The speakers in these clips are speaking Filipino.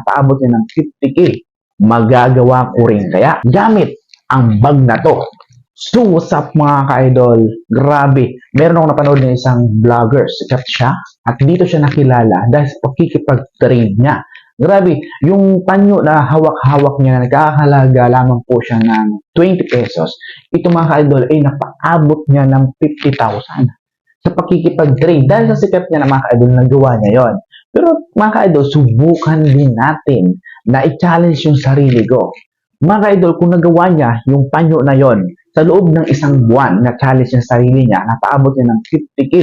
napaabot niya ng 50k. Magagawa ko rin kaya gamit ang bag na to. So, what's up mga ka-idol? Grabe. Meron akong napanood ng isang vlogger. Sikat siya. At dito siya nakilala dahil sa pakikipag-trade niya. Grabe. Yung panyo na hawak-hawak niya na nagkakahalaga lamang po siya ng 20 pesos. Ito mga ka-idol ay napaabot niya ng 50,000 sa pakikipag-trade. Dahil sa sikat niya na mga ka-idol, nagawa niya yon. Pero mga ka-idol, subukan din natin na i-challenge yung sarili ko. Mga ka-idol, kung nagawa niya yung panyo na yon sa loob ng isang buwan na challenge yung sarili niya, napaabot niya ng 50k.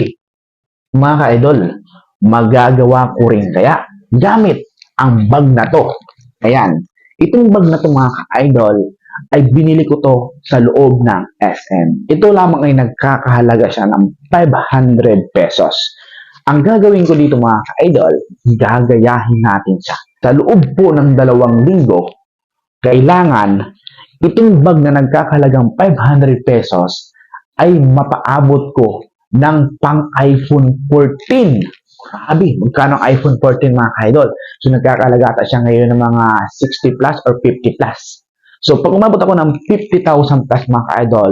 Mga ka-idol, magagawa ko rin kaya gamit ang bag na to. Ayan. Itong bag na to mga ka-idol ay binili ko to sa loob ng SM. Ito lamang ay nagkakahalaga siya ng 500 pesos. Ang gagawin ko dito mga ka-idol, gagayahin natin siya. Sa loob po ng dalawang linggo, kailangan itong bag na nagkakahalagang 500 pesos ay mapaabot ko ng pang iPhone 14. Grabe, magkano ang iPhone 14 mga ka-idol? So nagkakahalaga ata siya ngayon ng mga 60 plus or 50 plus. So pag umabot ako ng 50,000 plus mga ka-idol,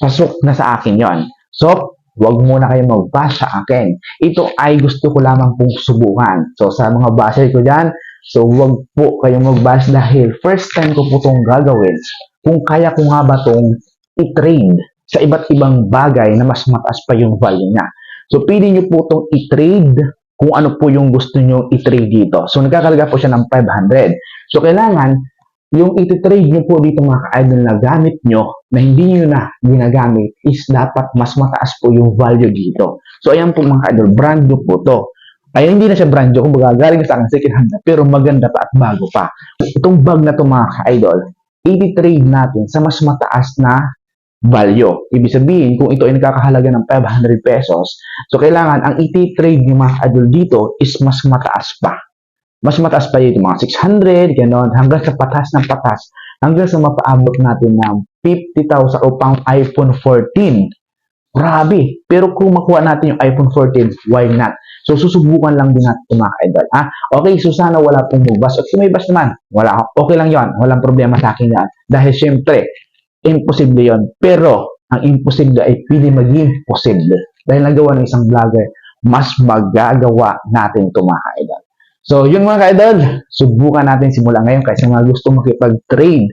pasok na sa akin yon. So, wag muna kayo mag-bash sa akin. Ito ay gusto ko lamang pong subukan. So, sa mga basher ko dyan, so wag po kayong mag-bash dahil first time ko po itong gagawin. Kung kaya ko nga ba itong i-trade sa iba't ibang bagay na mas mataas pa yung value niya. So, pili nyo po itong i-trade kung ano po yung gusto nyo i-trade dito. So, nagkakalaga po siya ng 500. So, kailangan yung iti-trade nyo po dito mga ka-idol na gamit nyo na hindi nyo na ginagamit is dapat mas mataas po yung value dito. So, ayan po mga ka-idol, brand new po to. Ay, hindi na siya brand new, kumbaga galing sa akin second hand na, pero maganda pa at bago pa. Itong bag na to mga ka-idol, iti-trade natin sa mas mataas na value. Ibig sabihin, kung ito ay nakakahalaga ng 500 pesos, so kailangan ang iti-trade ng mga ka-idol dito is mas mataas pa mas mataas pa dito, mga 600, ganon, hanggang sa patas ng patas, hanggang sa mapaabot natin ng 50,000 o pang iPhone 14. Grabe! Pero kung makuha natin yung iPhone 14, why not? So, susubukan lang din natin mga idol. Ha? Okay, so sana wala pong mubas. Kung may bas naman, wala, okay lang yon Walang problema sa akin yan. Dahil syempre, imposible yon Pero, ang imposible ay pili maging posible. Dahil nagawa ng isang vlogger, mas magagawa natin ito mga idol. So, yun mga ka-idol, subukan natin simula ngayon kasi mga gusto makipag-trade